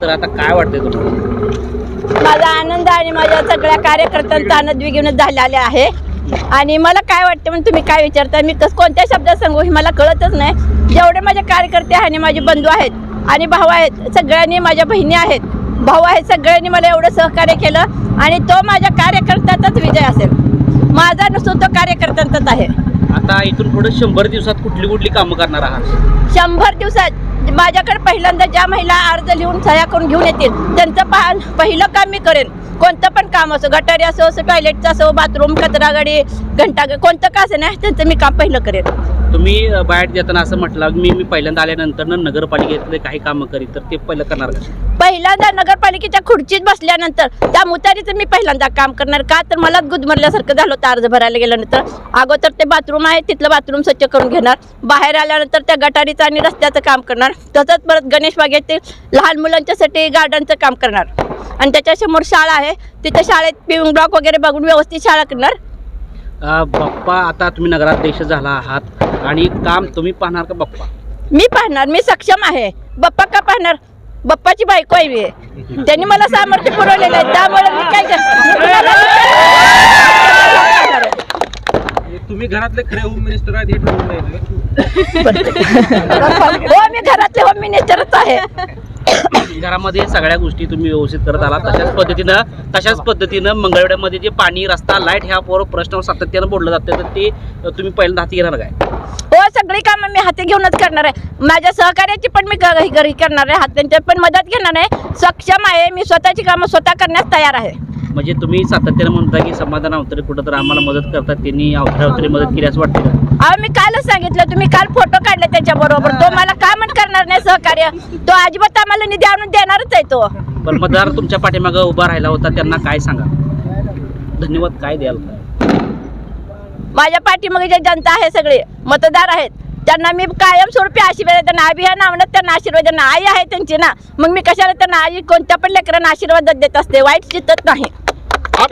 तर आता काय वाटतंय तुम्हाला? माझा आनंद आणि माझ्या सगळ्या कार्यकर्त्यांचा आनंद द्विगुणित झालेला आहे. आणि मला काय वाटतं म्हणून तुम्ही काय विचारता मी कस कोणत्या शब्दात सांगू हे मला कळतच नाही. जेवढे माझे कार्यकर्ते आहे आणि माझे बंधू आहेत आणि भाऊ आहेत सगळ्यांनी माझ्या बहिणी आहेत. भाऊ आहेत सगळ्यांनी मला एवढं सहकार्य केलं आणि तो माझ्या कार्यकर्त्याचाच विजय असेल. माझा नसून तो कार्यकर्त्यांचाच आहे. आता इथून पुढे शंभर दिवसात कुठली कुठली कामं करणार आहात? शंभर दिवसात माझ्याकडे पहिल्यांदा ज्या महिला अर्ज लिहून सह्या करून घेऊन येतील त्यांचं पहा पहिलं काम मी करेन. कोणतं पण काम असो गटारी असो असो टॉयलेटचं असो बाथरूम कचरा गाडी घंटा कोणतं का असं नाही त्यांचं मी काम पहिलं करेन. तुम्ही बाहेर देताना असं म्हटलं मी मी पहिल्यांदा आल्यानंतर ना नगरपालिकेतले काही कामं करीत तर ते पहिलं करणार का? पहिल्यांदा नगरपालिकेच्या खुर्चीत बसल्यानंतर त्या मुतारीचं मी पहिल्यांदा काम करणार का? तर मला गुदमरल्यासारखं झालं होतं अर्ज भरायला गेल्यानंतर. अगोदर ते बाथरूम आहे तिथलं बाथरूम स्वच्छ करून घेणार. बाहेर आल्यानंतर त्या गटारीचं आणि रस्त्याचं काम करणार. तसंच परत गणेश बागेत लहान मुलांच्यासाठी गार्डनचं काम करणार. आणि त्याच्यासमोर शाळा आहे तिथं शाळेत पिऊन ब्लॉक वगैरे बघून व्यवस्थित शाळा करणार. बाप्पा आता तुम्ही नगराध्यक्ष झाला आहात. आणि काम तुम्ही पाहणार का बाप्पा? मी पाहणार मी सक्षम आहे. बप्पा का पाहणार? बप्पाची बायको आहे मी त्यांनी मला सामर्थ्य पुरवलेलं आहे त्यामुळे मी काय कर- तुम्ही घरातले खरे होम मिनिस्टर आहेत हे ठरवून हो मी घरातले होम मिनिस्टरच आहे. घरामध्ये सगळ्या गोष्टी तुम्ही व्यवस्थित करत आला तशाच पद्धतीनं तशाच पद्धतीनं मंगळवेड्यामध्ये जे पाणी रस्ता लाइट ह्या पोर प्रश्नावर सातत्यानं बोललं जातं तर ते तुम्ही पहिल्यांदा हाती घेणार काय? हो सगळी कामं मी हाती घेऊनच करणार आहे. माझ्या सहकार्याची पण मी घरी करणार आहे. हातांची पण मदत घेणार आहे. सक्षम आहे. मी स्वतःची कामं स्वतः करण्यास तयार आहे. म्हणजे तुम्ही सातत्यानं म्हणता की समाधान अवतरे कुठं तर आम्हाला मदत करतात त्यांनी अवतरे अवतरे मदत केली असं वाटतं का? अहो मी कालच सांगितलं तुम्ही काल फोटो काढले त्याच्या बरोबर तो मला का म्हण करणार नाही सहकार्य. तो अजिबात आम्हाला निधी आणून देणारच आहे तो. पण मतदार तुमच्या पाठीमागं उभा राहिला होता त्यांना काय सांगा? धन्यवाद काय द्याल? माझ्या पाठीमागे जे जनता आहे सगळे मतदार आहेत त्यांना मी कायमस्वरूपी आशीर्वाद त्यांना अभिया नावनं त्यांना आशीर्वाद त्यांना आई आहे त्यांची ना. मग मी कशाला त्यांना आई कोणत्या पण लेकरांना आशीर्वाद देत असते? वाईट चितत नाही.